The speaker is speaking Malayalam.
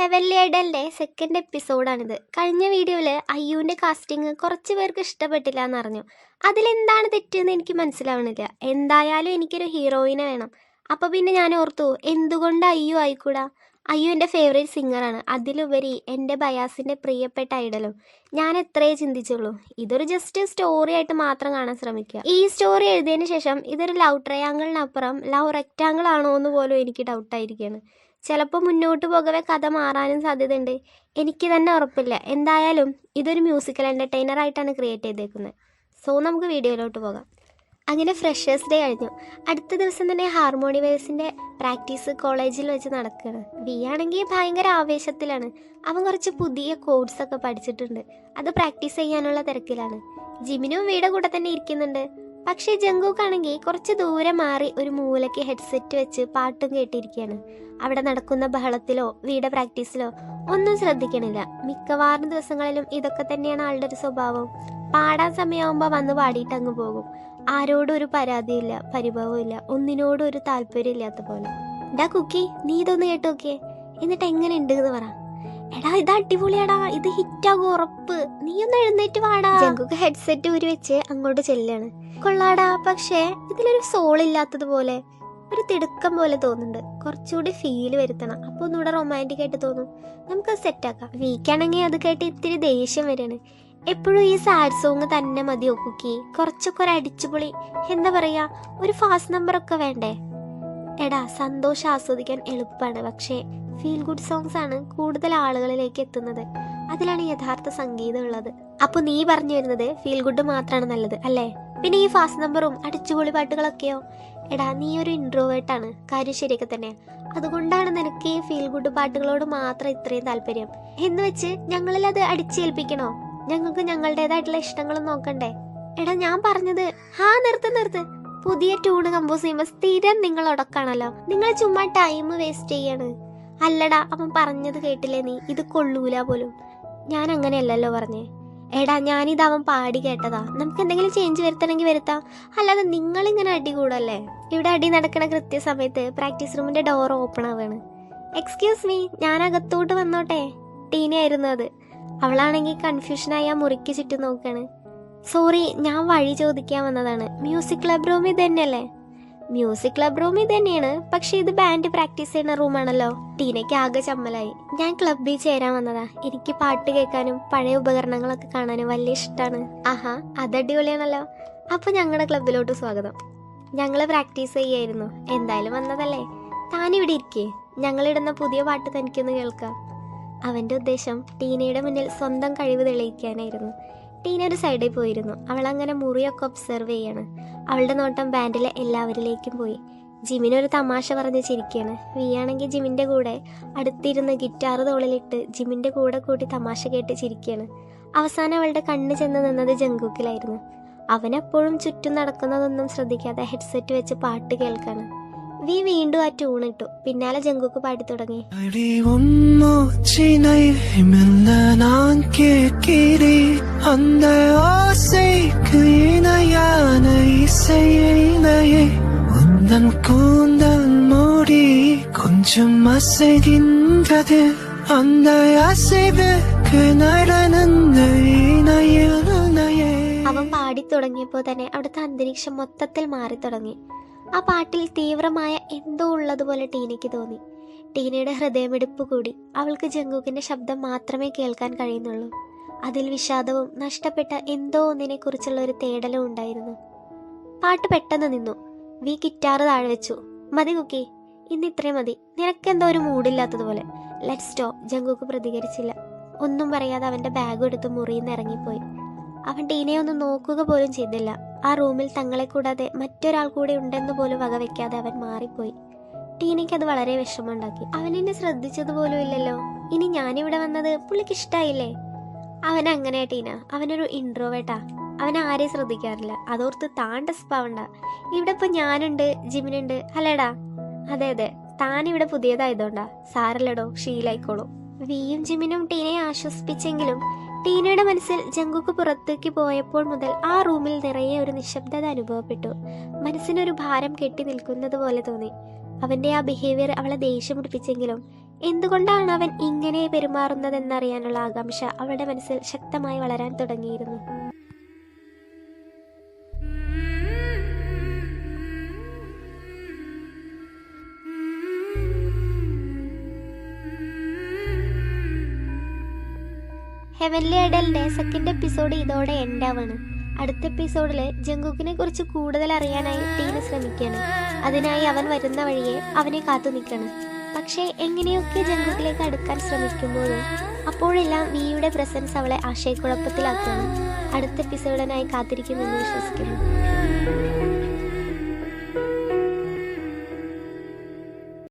ഹെവൻലി ഐഡലിന്റെ സെക്കൻഡ് എപ്പിസോഡാണിത് കഴിഞ്ഞ വീഡിയോയിൽ അയ്യൂന്റെ കാസ്റ്റിംഗ് കുറച്ച് പേർക്ക് ഇഷ്ടപ്പെട്ടില്ല എന്ന് എന്നറിഞ്ഞു അതിലെന്താണ് തെറ്റെന്ന് എനിക്ക് മനസ്സിലാവണില്ല. എന്തായാലും എനിക്കൊരു ഹീറോയിനെ വേണം. അപ്പോൾ പിന്നെ ഞാൻ ഓർത്തു എന്തുകൊണ്ട് അയ്യു ആയിക്കൂടാ? അയ്യു എന്റെ ഫേവറേറ്റ് സിംഗറാണ് അതിലുപരി എന്റെ ബയാസിന്റെ പ്രിയപ്പെട്ട ഐഡലും ഞാൻ എത്രയേ ചിന്തിച്ചുള്ളൂ. ഇതൊരു ജസ്റ്റ് സ്റ്റോറി ആയിട്ട് മാത്രം കാണാൻ ശ്രമിക്കുക. ഈ സ്റ്റോറി എഴുതിയതിന് ശേഷം ഇതൊരു ലവ് ട്രയാങ്കിളിനപ്പുറം ലവ് റെക്റ്റാങ്കിൾ ആണോ എന്ന് പോലും എനിക്ക് ഡൗട്ടായിരിക്കുകയാണ് ചിലപ്പോൾ മുന്നോട്ട് പോകവേ കഥ മാറാനും സാധ്യതയുണ്ട്. എനിക്ക് തന്നെ ഉറപ്പില്ല. എന്തായാലും ഇതൊരു മ്യൂസിക്കൽ എന്റർടൈനർ ആയിട്ടാണ് ക്രിയേറ്റ് ചെയ്തേക്കുന്നത്. സോ നമുക്ക് വീഡിയോയിലോട്ട് പോകാം. അങ്ങനെ ഫ്രഷേഴ്സ് ഡേ കഴിഞ്ഞു. അടുത്ത ദിവസം തന്നെ ഹാർമോണി വേഴ്സിന്റെ പ്രാക്ടീസ് കോളേജിൽ വെച്ച് നടക്കുകയാണ്. വി ആണെങ്കിൽ ഭയങ്കര ആവേശത്തിലാണ്. അവൻ കുറച്ച് പുതിയ കോഡ്സ് ഒക്കെ പഠിച്ചിട്ടുണ്ട്. അത് പ്രാക്ടീസ് ചെയ്യാനുള്ള തിരക്കിലാണ്. ജിമിനും വീടെ കൂടെ തന്നെ ഇരിക്കുന്നുണ്ട്. പക്ഷേ ജങ്കൂക്കാണെങ്കിൽ കുറച്ച് ദൂരെ മാറി ഒരു മൂലയ്ക്ക് ഹെഡ്സെറ്റ് വെച്ച് പാട്ടും കേട്ടിരിക്കുകയാണ്. അവിടെ നടക്കുന്ന ബഹളത്തിലോ വീട് പ്രാക്ടീസിലോ ഒന്നും ശ്രദ്ധിക്കണില്ല. മിക്കവാറും ദിവസങ്ങളിലും ഇതൊക്കെ തന്നെയാണ് ആളുടെ ഒരു സ്വഭാവം. പാടാൻ സമയമാകുമ്പോൾ വന്ന് പാടിയിട്ട് അങ്ങ് പോകും. ആരോടും ഒരു പരാതിയില്ല പരിഭവമില്ല ഒന്നിനോടും ഒരു താല്പര്യം ഇല്ലാത്ത പോലെ. ഡാ കുക്കി നീ ഇതൊന്ന് കേട്ട് നോക്കിയേ എന്നിട്ട് എങ്ങനെ ഉണ്ട് എന്ന് പറ. എടാ ഇത് അടിപൊളിയാടാ. ഇത് ഹിറ്റാകും ഉറപ്പ്. നീ ഒന്ന് എഴുന്നേറ്റ് വാടാ. ജങ്കുക്ക് ഹെഡ്സെറ്റ് ഊരി വെച്ച് അങ്ങോട്ട് ചെല്ലാണ്. കൊള്ളാടാ പക്ഷേ ഇതിലൊരു സോൾ ഇല്ലാത്തതുപോലെ ഒരു തിടുക്കം പോലെ തോന്നുന്നുണ്ട്. കുറച്ചുകൂടി ഫീൽ വരുത്തണം. അപ്പോൾ ഒന്നുകൂടെ റൊമാന്റിക് ആയിട്ട് തോന്നും. നമുക്ക് സെറ്റ് ആക്കാം. വീക്കാണെങ്കിൽ അത് കേട്ട് ഇത്തിരി ദേഷ്യം വരികയാണ് എപ്പോഴും ഈ സാഡ് സോങ് തന്നെ മതി ഒക്കുക്കി. കുറച്ചൊക്കെ ഒരു അടിച്ചുപൊളി. എന്താ പറയാ? ഒരു ഫാസ്റ്റ് നമ്പർ ഒക്കെ വേണ്ടേ? എടാ സന്തോഷം ആസ്വദിക്കാൻ എളുപ്പമാണ് പക്ഷേ ഫീൽ ഗുഡ് സോങ്സ് ആണ് കൂടുതൽ ആളുകളിലേക്ക് എത്തുന്നത്. അതിലാണ് യഥാർത്ഥ സംഗീതം ഉള്ളത്. അപ്പൊ നീ പറഞ്ഞു വരുന്നത് ഫീൽ ഗുഡ് മാത്രമാണ് നല്ലത് അല്ലേ? പിന്നെ ഈ ഫാസ്റ്റ് നമ്പറും അടിച്ചുപൊളി പാട്ടുകളൊക്കെയോ? എടാ നീ ഒരു ഇൻട്രോവേർട്ടാണ് കാര്യം ശരിയൊക്കെ തന്നെ അതുകൊണ്ടാണ് നിനക്ക് ഈ ഫീൽ ഗുഡ് പാട്ടുകളോട് മാത്രം ഇത്രയും താല്പര്യം. എന്ന് വെച്ച് ഞങ്ങളിൽ അത് അടിച്ചേൽപ്പിക്കണോ? ഞങ്ങൾക്ക് ഞങ്ങളുടേതായിട്ടുള്ള ഇഷ്ടങ്ങളും നോക്കണ്ടേ? എടാ ഞാൻ പറഞ്ഞത് ഹാ നിർത്ത് നിർത്ത്. പുതിയ ട്യൂണ് കമ്പോസ് ചെയ്യുമ്പോൾ സ്ഥിരം നിങ്ങൾ ഉടക്കാണല്ലോ നിങ്ങൾ ചുമ്മാ ടൈം വേസ്റ്റ് ചെയ്യാണ്. അല്ലടാ അവൻ പറഞ്ഞത് കേട്ടില്ലേ നീ? ഇത് കൊള്ളൂല പോലും. ഞാൻ അങ്ങനെയല്ലല്ലോ പറഞ്ഞേ. എടാ ഞാനിത് അവൻ പാടി കേട്ടതാ. നമുക്ക് എന്തെങ്കിലും ചേഞ്ച് വരുത്തണമെങ്കിൽ വരുത്താം. അല്ലാതെ നിങ്ങളിങ്ങനെ അടി കൂടല്ലേ? ഇവിടെ അടി നടക്കണ കൃത്യസമയത്ത് പ്രാക്ടീസ് റൂമിന്റെ ഡോർ ഓപ്പൺ ആവാണ്. എക്സ്ക്യൂസ് മീ ഞാൻ അകത്തോട്ട് വന്നോട്ടെ? ടീനയായിരുന്നു അത്. അവളാണെങ്കിൽ കൺഫ്യൂഷനായി ആ മുറിക്ക് ചുറ്റും നോക്കാണ്. സോറി ഞാൻ വഴി ചോദിക്കാൻ വന്നതാണ്. മ്യൂസിക് ക്ലബ് റൂം ഇത് തന്നെയല്ലേ മ്യൂസിക് ക്ലബ് റൂം ഇത് തന്നെയാണ് പക്ഷെ ഇത് ബാൻഡ് പ്രാക്ടീസ് ചെയ്യുന്ന റൂമാണല്ലോ ടീനയ്ക്ക് ആകെ ചമ്മലായി. ഞാൻ ക്ലബിൽ ചേരാൻ വന്നതാ. എനിക്ക് പാട്ട് കേൾക്കാനും പഴയ ഉപകരണങ്ങളൊക്കെ കാണാനും വലിയ ഇഷ്ടമാണ് ആഹാ അതടിപൊളിയാണല്ലോ അപ്പൊ ഞങ്ങളുടെ ക്ലബിലോട്ട് സ്വാഗതം. ഞങ്ങൾ പ്രാക്ടീസ് ചെയ്യായിരുന്നു. എന്തായാലും വന്നതല്ലേ? താനിവിടെ ഇരിക്കേ. ഞങ്ങളിടുന്ന പുതിയ പാട്ട് തനിക്കൊന്ന് കേൾക്കാം. അവന്റെ ഉദ്ദേശം ടീനയുടെ മുന്നിൽ സ്വന്തം കഴിവ് തെളിയിക്കാനായിരുന്നു. ടീന ഒരു സൈഡിൽ പോയിരുന്നു. അവൾ അങ്ങനെ മുറിയൊക്കെ ഒബ്സർവ് ചെയ്യാണ്. അവളുടെ നോട്ടം ബാൻഡിലെ എല്ലാവരിലേക്കും പോയി. ജിമിനൊരു തമാശ പറഞ്ഞ് ചിരിക്കുകയാണ് വിയാണെങ്കിൽ ജിമിന്റെ കൂടെ. അടുത്തിരുന്ന് ഗിറ്റാർ തോളിലിട്ട് ജിമിന്റെ കൂടെ കൂട്ടി തമാശ കേട്ട് ചിരിക്കുകയാണ് അവസാനം അവളുടെ കണ്ണ് ചെന്ന് നിന്നത് ജങ്കൂക്കിലായിരുന്നു. അവനെപ്പോഴും ചുറ്റും നടക്കുന്നതൊന്നും ശ്രദ്ധിക്കാതെ ഹെഡ്സെറ്റ് വെച്ച് പാട്ട് കേൾക്കാണ്. വി വീണ്ടും ആ ട്യൂൺ ഇട്ടു. പിന്നാലെ ജങ്കുക്ക് പാടി തുടങ്ങി. അവൻ പാടി തുടങ്ങിയപ്പോ തന്നെ അവിടുത്തെ അന്തരീക്ഷം മൊത്തത്തിൽ മാറി തുടങ്ങി ആ പാട്ടിൽ തീവ്രമായ എന്തോ ഉള്ളതുപോലെ ടീനയ്ക്ക് തോന്നി. ടീനയുടെ ഹൃദയമിടിപ്പ് കൂടി. അവൾക്ക് ജങ്കൂക്കിന്റെ ശബ്ദം മാത്രമേ കേൾക്കാൻ കഴിയുന്നുള്ളൂ. അതിൽ വിഷാദവും നഷ്ടപ്പെട്ട എന്തോ ഒന്നിനെ കുറിച്ചുള്ള ഒരു തേടലും ഉണ്ടായിരുന്നു. പാട്ട് പെട്ടെന്ന് നിന്നു. വി ഗിറ്റാർ താഴെ വെച്ചു. മതി കുക്കി ഇന്ന് ഇത്രയും മതി. നിനക്കെന്തോ ഒരു മൂടില്ലാത്തതുപോലെ ലെറ്റ് സ്റ്റോപ്പ് ജങ്കൂക്ക് പ്രതികരിച്ചില്ല. ഒന്നും പറയാതെ അവന്റെ ബാഗ് എടുത്ത് മുറിയിൽ നിന്ന് ഇറങ്ങിപ്പോയി. അവൻ ടീനയെ ഒന്ന് നോക്കുക പോലും ചെയ്തില്ല. ആ റൂമിൽ തങ്ങളെ കൂടാതെ മറ്റൊരാൾ കൂടെ ഉണ്ടെന്ന് പോലും വകവെക്കാതെ അവൻ മാറിപ്പോയി. ടീനയ്ക്ക് അത് വളരെ വിഷമമുണ്ടാക്കി. അവൻ എന്നെ ശ്രദ്ധിച്ചത് പോലും ഇല്ലല്ലോ. ഇനി ഞാനിവിടെ വന്നത് പുള്ളിക്ക് ഇഷ്ടായില്ലേ? അവൻ അങ്ങനെ ടീന. അവനൊരു ഇൻട്രോവേട്ടാ അവൻ ആരെയും ശ്രദ്ധിക്കാറില്ല. അതോർത്ത് താൻ ഡെസ്പാവണ്ട ഇവിടെ ഇപ്പൊ ഞാനുണ്ട് ജിമിനുണ്ട് അല്ലേടാ? അതെ അതെ. താൻ ഇവിടെ പുതിയതായതുകൊണ്ടാ. സാരല്ലടോ ഷീലായിക്കോളൂ വിയും ജിമിനും ടീനയെ ആശ്വസിപ്പിച്ചെങ്കിലും ടീനയുടെ മനസ്സിൽ ജങ്കുക്ക് പുറത്തേക്ക് പോയപ്പോൾ മുതൽ ആ റൂമിൽ നിറയെ ഒരു നിശബ്ദത അനുഭവപ്പെട്ടു. മനസ്സിനൊരു ഭാരം കെട്ടി നിൽക്കുന്നത് പോലെ തോന്നി. അവന്റെ ആ ബിഹേവിയർ അവളെ ദേഷ്യം പിടിപ്പിച്ചെങ്കിലും എന്തുകൊണ്ടാണ് അവൻ ഇങ്ങനെ പെരുമാറുന്നതെന്നറിയാനുള്ള ആകാംക്ഷ അവളുടെ മനസ്സിൽ ശക്തമായി വളരാൻ തുടങ്ങിയിരുന്നു. ഹെവൻലി ഐഡലിന്റെ സെക്കൻഡ് എപ്പിസോഡ് ഇതോടെ എൻഡ് ആവാണ്. അടുത്ത എപ്പിസോഡിൽ ജങ്കുക്കിനെ കുറിച്ച് കൂടുതൽ അറിയാനായി ടീന ശ്രമിക്കുകയാണ് അതിനായി അവൻ വരുന്ന വഴിയെ അവനെ കാത്തു നിൽക്കണം. പക്ഷേ എങ്ങനെയൊക്കെ ജങ്കുക്കിലേക്ക് അടുക്കാൻ ശ്രമിക്കുമ്പോഴും അപ്പോഴെല്ലാം വിയുടെ പ്രസൻസ് അവളെ ആശയക്കുഴപ്പത്തിലാക്കുകയാണ്. അടുത്ത എപ്പിസോഡിനായി കാത്തിരിക്കുമെന്ന് വിശ്വസിക്കുന്നു.